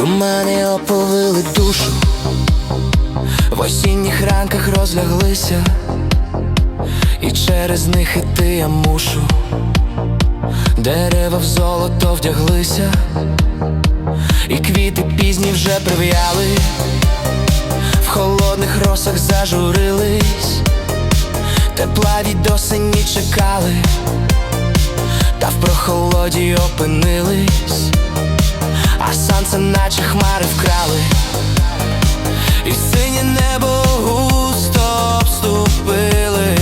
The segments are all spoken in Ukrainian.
Тумани оповили душу, в осінніх ранках розляглися, і через них іти я мушу, дерева в золото вдяглися, і квіти пізні вже прив'яли, в холодних росах зажурились, тепла від осені чекали, та в прохолоді опинились а сонце наче хмари вкрали, і синє небо густо обступили,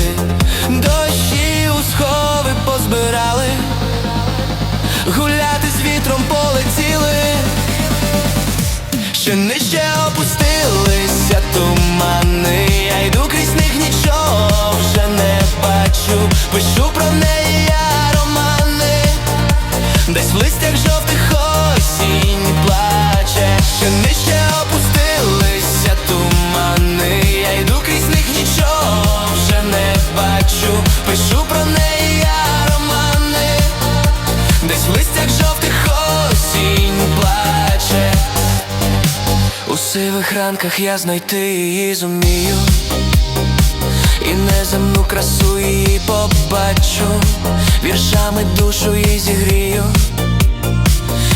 дощі у схови позбирали, гуляти з вітром полетіли, ще нижче опустилися тумани, У сивих ранках я знайти її зумію. І неземну красу її побачу. Віршами душу її зігрію.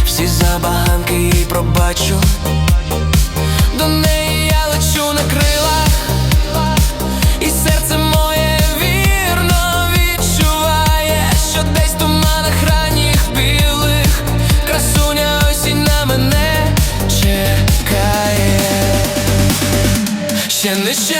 Всі забаганки їй пробачу Ще нижче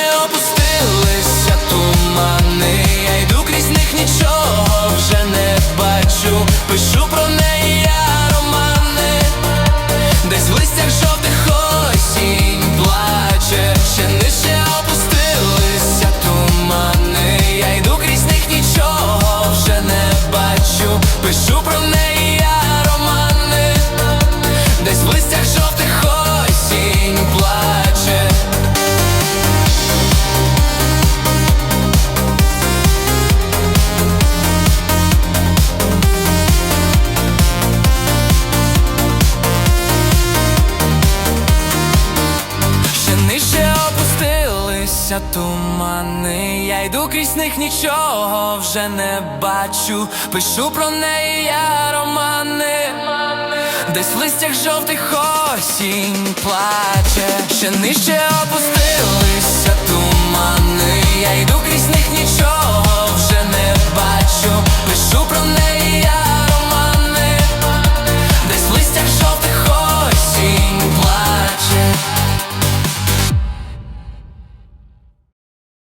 Розходяться тумани, я йду крізь них нічого вже не бачу. Пишу про неї я романи, десь в листях жовтих осінь плаче, ще нижче опустилися тумани, я йду крізь них нічого.